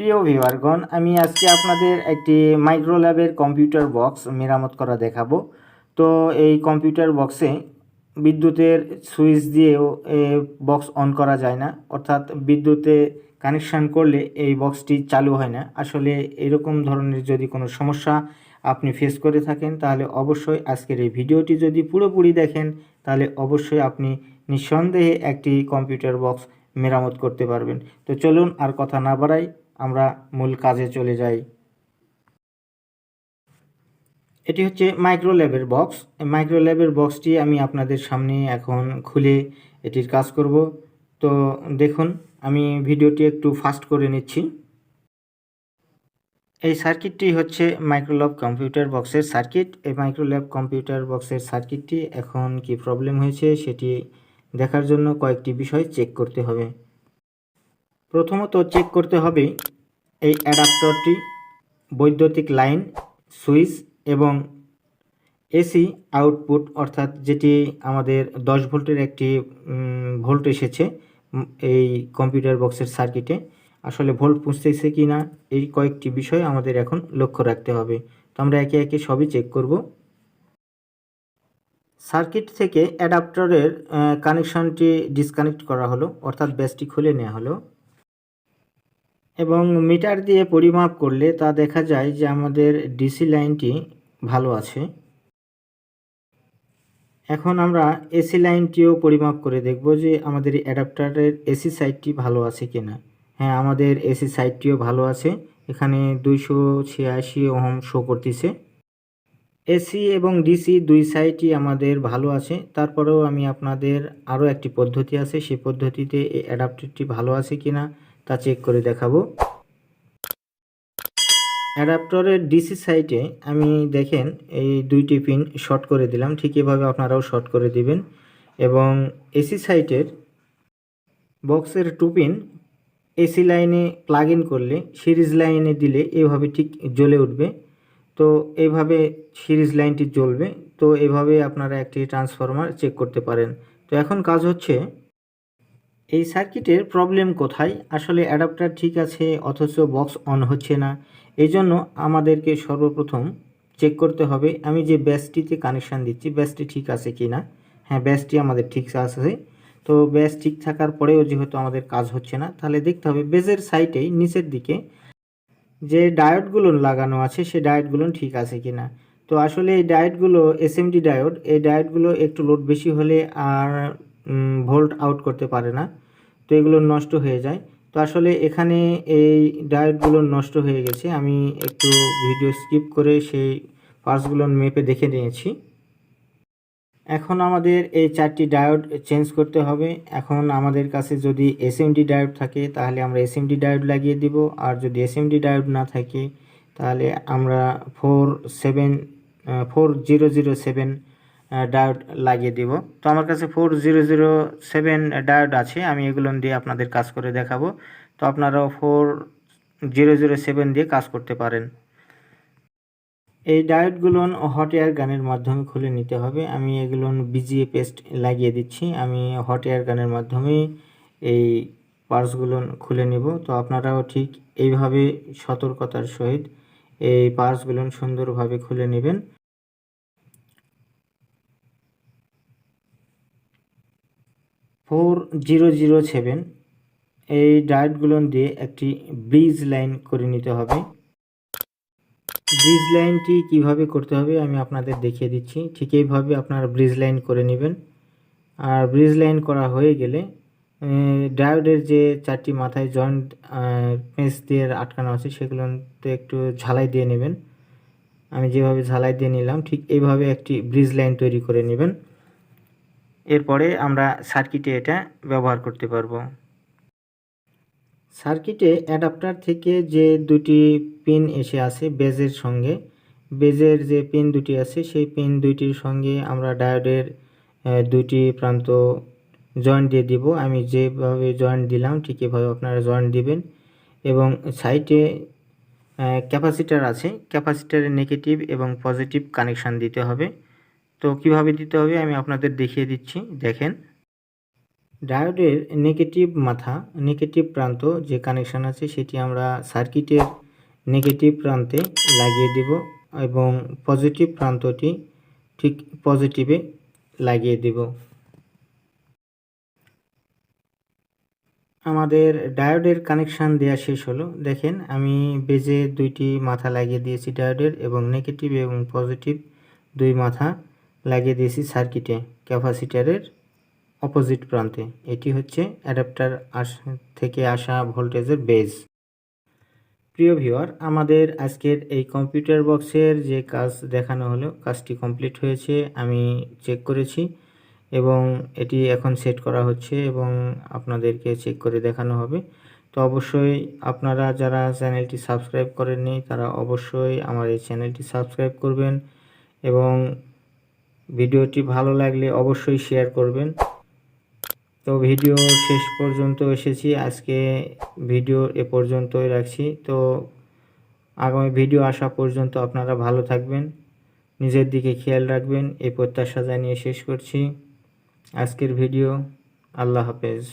প্রিয় ভিউয়ারগণ, আমি আজকে আপনাদের একটি মাইক্রো ল্যাবের কম্পিউটার বক্স মেরামত করা দেখাবো। তো এই কম্পিউটার বক্সে বিদ্যুতের সুইচ দিয়েও বক্স অন করা যায় না। অর্থাৎ বিদ্যুতে কানেকশান করলে এই বক্সটি চালু হয় না। আসলে এরকম ধরনের যদি কোনো সমস্যা আপনি ফেস করে থাকেন, তাহলে অবশ্যই আজকের এই ভিডিওটি যদি পুরোপুরি দেখেন, তাহলে অবশ্যই আপনি নিঃসন্দেহে একটি কম্পিউটার বক্স মেরামত করতে পারবেন। তো চলুন আর কথা না বাড়াই আমরা মূল কাজে চলে যাই। এটি হচ্ছে মাইক্রো ল্যাবের বক্স। মাইক্রো ল্যাবের বক্সটি আমি আপনাদের সামনে এখন খুলে এটির কাজ করব। তো দেখুন, আমি ভিডিওটি একটু ফাস্ট করে নিচ্ছি। এই সার্কিটটি হচ্ছে মাইক্রোল্যাব কম্পিউটার বক্সের সার্কিট। এই মাইক্রোল্যাব কম্পিউটার বক্সের সার্কিটটি এখন কি প্রবলেম হয়েছে সেটি দেখার জন্য কয়েকটি বিষয় চেক করতে হবে। প্রথমত চেক করতে হবে এই অ্যাডাপ্টরটি বৈদ্যুতিক লাইন, সুইচ এবং এসি আউটপুট, অর্থাৎ যেটি আমাদের দশ ভোল্টের একটি ভোল্ট এসেছে এই কম্পিউটার বক্সের সার্কিটে। আসলে ভোল্ট পুষতেছে কি না, এই কয়েকটি বিষয় আমাদের এখন লক্ষ্য রাখতে হবে। তো আমরা একে একে সবই চেক করব। সার্কিট থেকে অ্যাডাপ্টরের কানেকশনটি ডিসকানেক্ট করা হলো, অর্থাৎ ব্যাসটি খুলে নেওয়া হলো। এবং মিটার দিয়ে পরিমাপ করলে তা দেখা যায় যে আমাদের ডিসি লাইনটি ভালো আছে। এখন আমরা এসি লাইনটিও পরিমাপ করে দেখব যে আমাদের অ্যাডাপ্টারের এসি সাইডটি ভালো আছে কিনা। হ্যাঁ আমাদের এসি সাইডটিও ভালো আছে। এখানে দুইশো ছিয়াশি ওহম শো করতেছে। এসি এবং ডিসি দুই সাইডই আমাদের ভালো আছে। তারপরেও আমি আপনাদের আরও একটি পদ্ধতি আছে। সেই পদ্ধতিতে এই অ্যাডাপ্টারটি ভালো আছে কিনা তা চেক করে দেখাবো। অ্যাডাপ্টরের ডিসি সাইটে আমি দেখেন এই দুইটি পিন শর্ট করে দিলাম, ঠিক এভাবে আপনারাও শর্ট করে দিবেন। এবং এসি সাইটের বক্সের টু পিন এসি লাইনে প্লাগ ইন করলে, সিরিজ লাইনে দিলে এভাবে ঠিক জ্বলে উঠবে। তো এইভাবে সিরিজ লাইনটি জ্বলবে, তো এভাবে আপনারা একটি ট্রান্সফরমার চেক করতে পারেন। তো এখন কাজ হচ্ছে এই সার্কিটের প্রবলেম কোথায়? আসলে অ্যাডাপ্টার ঠিক আছে, অথচ বক্স অন হচ্ছে না। এই জন্য আমাদেরকে সর্বপ্রথম চেক করতে হবে, আমি যে ব্যাসটিতে কানেকশান দিচ্ছি ব্যাসটি ঠিক আছে কি না হ্যাঁ ব্যাসটি আমাদের ঠিক আছে। তো ব্যাস ঠিক থাকার পরেও যেহেতু আমাদের কাজ হচ্ছে না, তাহলে দেখতে হবে বেজের সাইটেই নিচের দিকে যে ডায়োডগুলো লাগানো আছে, সে ডায়োডগুলো ঠিক আছে কি না তো আসলে এই ডায়োডগুলো এসএমডি ডায়োড, এই ডায়োডগুলো একটু লোড বেশি হলে আর ভোল্ট আউট করতে পারে না। তো এগুলো নষ্ট হয়ে যায়। তো আসলে এখানে এই ডায়োডগুলো নষ্ট হয়ে গেছে। আমি একটু ভিডিও স্কিপ করে সেই পার্টসগুলো মেপে দেখে নিয়েছি। এখন আমাদের এই চারটি ডায়োড চেঞ্জ করতে হবে। এখন আমাদের কাছে যদি এসএমডি ডায়োড থাকে, তাহলে আমরা এসএমডি ডায়োড লাগিয়ে দিব। আর যদি এসএমডি ডায়োড না থাকে, তাহলে আমরা four seven four zero zero seven diode লাগিয়ে দিব। তো আমার কাছে four zero zero seven diode আছে, আমি এগুলো দিয়ে আপনাদের কাজ করে দেখাবো। তো আপনারাও ফোর জিরো জিরো সেভেন দিয়ে কাজ করতে পারেন। এই ডায়োডগুলো হট এয়ার গানের মাধ্যমে খুলে নিতে হবে। আমি এগুলো বিজিএ পেস্ট লাগিয়ে দিচ্ছি। আমি হট এয়ার গানের মাধ্যমে এই পার্টসগুলো খুলে নিব। তো আপনারাও ঠিক এইভাবে সতর্কতার সহিত এই পার্টসগুলো সুন্দরভাবে খুলে নেবেন। ফোর জিরো জিরো সেভেন এই ডায়েটগুলো দিয়ে একটি ব্রিজ লাইন করে নিতে হবে। ব্রিজ লাইনটি কীভাবে করতে হবে আমি আপনাদের দেখিয়ে দিচ্ছি। ঠিক এইভাবে আপনারা ব্রিজ লাইন করে নেবেন। আর ব্রিজ লাইন করা হয়ে গেলে ডায়োডের যে চারটি মাথায় জয়েন্ট পেঁচ দিয়ে আটকানো আছে, সেগুলোতে একটু ঝালাই দিয়ে নেবেন। আমি যেভাবে ঝালাই দিয়ে নিলাম, ঠিক এইভাবে একটি ব্রিজ লাইন তৈরি করে নেবেন। এরপরে আমরা সার্কিটে এটা ব্যবহার করতে পারব। সার্কিটে অ্যাডাপ্টার থেকে যে দুটি পিন এসে আছে বেজের সঙ্গে, বেজের যে পিন দুটি আছে সেই পিন দুইটির সঙ্গে আমরা ডায়োডের দুটি প্রান্ত জয়েন্ট দিয়ে দিব। আমি যেভাবে জয়েন্ট দিলাম ঠিক এভাবে আপনারা জয়েন্ট দিবেন এবং সাইটে ক্যাপাসিটার আছে ক্যাপাসিটারের নেগেটিভ এবং পজিটিভ কানেকশান দিতে হবে। তো কীভাবে দিতে হবে আমি আপনাদের দেখিয়ে দিচ্ছি, দেখেন। ডায়োডের নেগেটিভ মাথা, নেগেটিভ প্রান্ত যে কানেকশান আছে সেটি আমরা সার্কিটের নেগেটিভ প্রান্তে লাগিয়ে দেব এবং পজিটিভ প্রান্তটি ঠিক পজিটিভে লাগিয়ে দেব। আমাদের ডায়োডের কানেকশান দেওয়া শেষ হলো। দেখেন, আমি বেজে দুইটি মাথা লাগিয়ে দিয়েছি ডায়োডের এবং নেগেটিভ এবং পজিটিভ দুই মাথা। লাগিয়ে দিয়েছি সার্কিটে, ক্যাপাসিটারের অপোজিট প্রান্তে। এটি হচ্ছে অ্যাডাপ্টার আস, থেকে আসা ভোল্টেজের বেজ প্রিয় ভিউয়ার, আমাদের আজকের এই কম্পিউটার বক্সের যে কাজ দেখানো হলো, কাজটি কমপ্লিট হয়েছে, আমি চেক করেছি এবং এটি এখন সেট করা হচ্ছে এবং আপনাদেরকে চেক করে দেখানো হবে। তো অবশ্যই আপনারা যারা চ্যানেলটি সাবস্ক্রাইব করেননি, তারা অবশ্যই আমার এই চ্যানেলটি সাবস্ক্রাইব করবেন এবং ভিডিওটি ভালো লাগলে অবশ্যই শেয়ার করবেন। তো ভিডিও শেষ পর্যন্ত এসেছি। আজকে ভিডিও এ পর্যন্তই রাখছি। তো আগামী ভিডিও আসা পর্যন্ত আপনারা ভালো থাকবেন, নিজের দিকে খেয়াল রাখবেন। এই প্রত্যাশা জানিয়ে শেষ করছি। আজকের ভিডিও, আল্লাহ হাফেজ।